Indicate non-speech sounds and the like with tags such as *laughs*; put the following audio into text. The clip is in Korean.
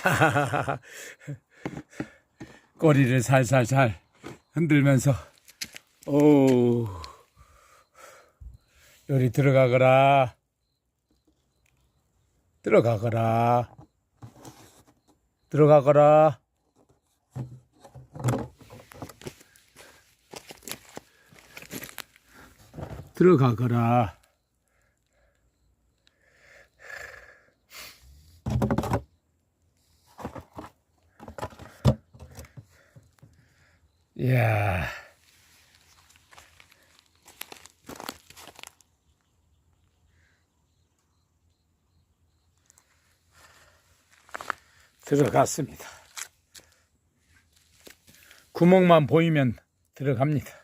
*laughs* 꼬리를 살살살 흔들면서 오 요리 들어가거라. 들어가거라. 들어가거라. 들어가거라 이야 들어갔습니다. 구멍만 보이면 들어갑니다.